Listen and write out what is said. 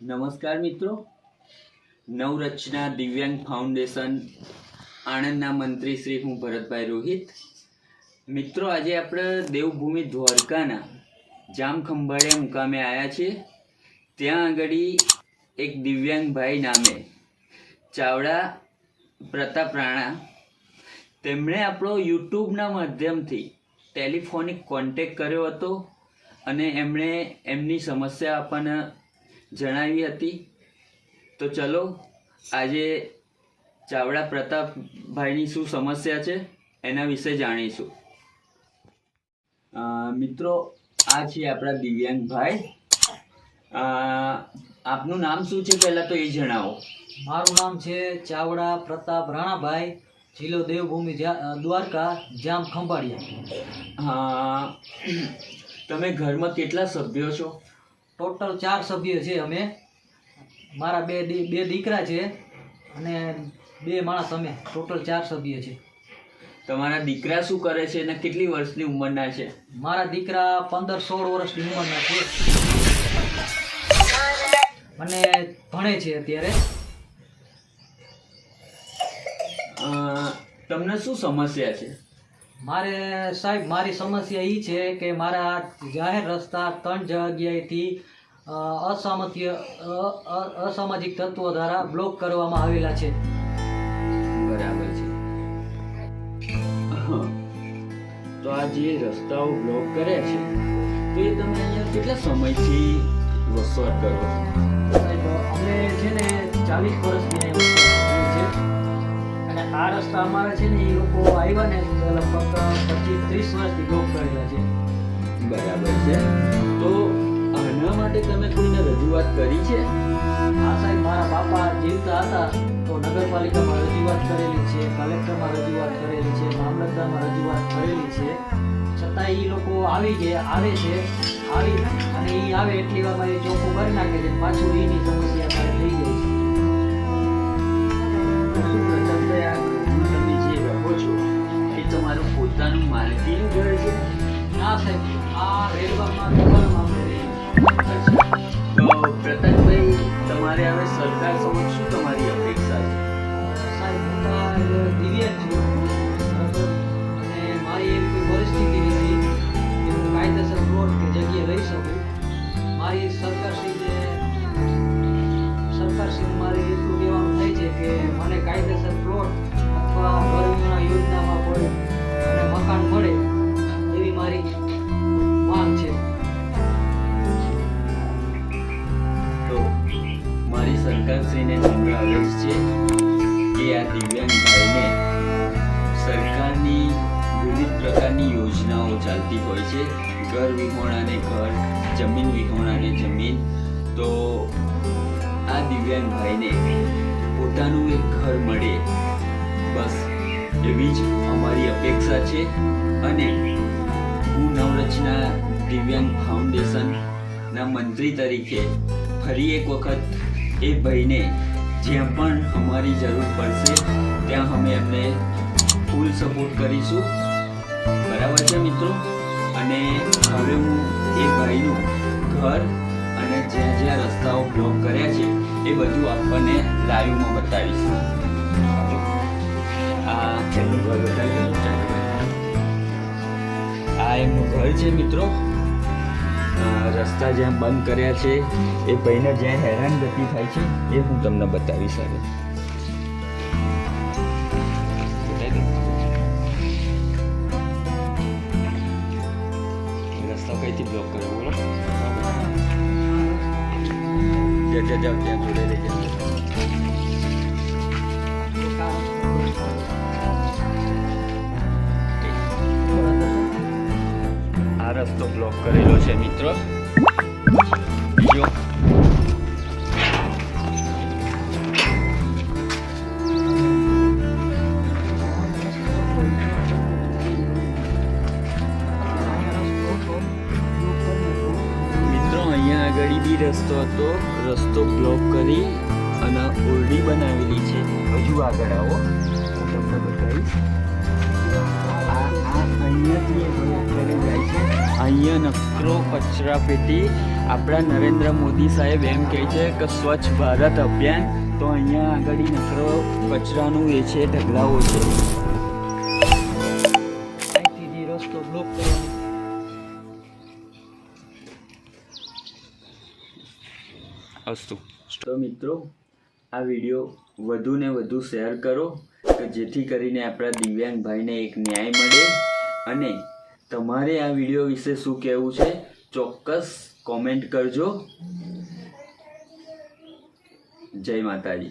નમસ્કાર મિત્રો. નવરચના દિવ્યાંગ ફાઉન્ડેશન, આણંદના મંત્રી શ્રી હું ભરતભાઈ રોહિત. મિત્રો, આજે આપણે દેવભૂમિ દ્વારકાના જામખંભાળિયા મુકામે આવ્યા છીએ. ત્યાં આગળ એક દિવ્યાંગ ભાઈ નામે ચાવડા પ્રતાપ રાણા, તેમણે આપણો યુટ્યુબના માધ્યમથી ટેલિફોનિક કોન્ટેક કર્યો હતો અને એમણે એમની સમસ્યા આપણને જણાવી હતી. તો ચલો આજે ચાવડા પ્રતાપભાઈની શું સમસ્યા છે એના વિશે જાણીશું. મિત્રો આ છે આપણા દિવ્યાંગભાઈ. આપનું નામ શું છે પહેલાં તો એ જણાવો. મારું નામ છે ચાવડા પ્રતાપ રાણાભાઈ જિલ્લો દેવભૂમિ દ્વારકા જામ ખંભાળિયા તમે ઘરમાં કેટલા સભ્યો છો? ટોટલ ચાર સભ્ય છે અમે. મારા બે બે દીકરા છે અને બે માણસ અમે. ટોટલ ચાર સભ્ય છે. તમારા દીકરા શું કરે છે અને કેટલી વર્ષની ઉંમરના છે? મારા દીકરા પંદર સોળ વર્ષની ઉંમરના છે. અને ભણે છે અત્યારે. તમને શું સમસ્યા છે? મારે સાહેબ મારી સમસ્યા એ છે કે મારા જાહેર રસ્તા ત્રણ જગ્યાએથી અસામત્ય અસામાજિક તત્વો દ્વારા બ્લોક કરવામાં આવેલા છે. બરાબર છે. તો આ જે રસ્તાઓ બ્લોક કરે છે તો એ તમે અહીંયા કેટલા સમયથી વસવાટ કરો? છો સાહેબ અમે છે ને ચાલીસ વર્ષની આ રસ્તા અમારા છે ને એ લોકો આવ્યા ને લગભગ પચીસ ત્રીસ વર્ષથી બ્લોક કરેલા છે. બરાબર છે. તો આના માટે તમે કોઈને રજૂઆત કરી છે? આ સાહેબ મારા બાપા જીવતા હતા તો નગરપાલિકામાં રજૂઆત કરેલી છે કલેક્ટરમાં રજૂઆત કરેલી છે મામલતદારમાં રજૂઆત કરેલી છે. છતાં એ લોકો આવી છે આવે છે આવી અને એ આવે એટલી વાર એ ચોખ્ખું કરી નાખે છે પાછું એની સમસ્યા થઈ જાય છે. સાહેબ આ રેલવામાં તો પ્રતાપભાઈ તમારે હવે સરકાર સમક્ષ શું તમારી અપેક્ષા છે? સાહેબ દિવ્યાંગ છું અને મારી એક પરિસ્થિતિ નથી આ દિવ્યાંગ સરકારની વિવિધ પ્રકારની યોજનાઓ ચાલતી હોય છે. ઘર વિહોણાને ઘર, જમીન વિહોણાને જમીન. તો આ દિવ્યાંગ પોતાનું એક ઘર મળે. બસ એવી જ અમારી અપેક્ષા છે. અને હું નવરચના દિવ્યાંગ ફાઉન્ડેશનના મંત્રી તરીકે ફરી એક વખત એ ભાઈને જ્યાં પણ અમારી જરૂર પડશે ત્યાં અમે એમને ફૂલ સપોર્ટ કરીશું. બરાબર છે મિત્રો? અને હવે હું એ ભાઈનું ઘર અને જ્યાં જ્યાં રસ્તાઓ બ્લોક કર્યા છે એ બધું આપણને લાઈવમાં બતાવીશું. આ એમનું ઘર બતાવી આ એમનું ઘર છે મિત્રો. રસ્તા જ્યાં બંધ કર્યા છે, એ ભાઈને જ્યાં હેરાનગતિ થાય છે, એ હું તમને બતાવી શકું રસ્તા કઈથી બ્લોક કર્યો બોલો? જાઓ, ત્યાં જોડે લઈ રસ્તો બ્લોક કરેલો છે, મિત્રો. અહીંયા આગળ બી રસ્તો હતો. રસ્તો બ્લોક કરી અને ઓરડી બનાવેલી છે. હજુ આગળ આવો. હું તમને બતાવીશ. આ આ અહીંયાથી એ જાય છે. અહીંયા નકરો કચરા પેટી. આપણા નરેન્દ્ર મોદી સાહેબ એમ કહે છે કે સ્વચ્છ ભારત અભિયાન. તો અહીંયા આગળ નકરો કચરાનું એ છે ઢગલાઓ છે. અસ્તુ. તો મિત્રો, આ વીડિયો વધુ ને વધુ શેર કરો, કે જેથી કરીને આપણા દિવ્યાંગ ભાઈને એક ન્યાય મળે અને તમારે આ વીડિયો વિશે શું કહેવું છે, ચોક્કસ કોમેન્ટ કરજો. જય માતાજી.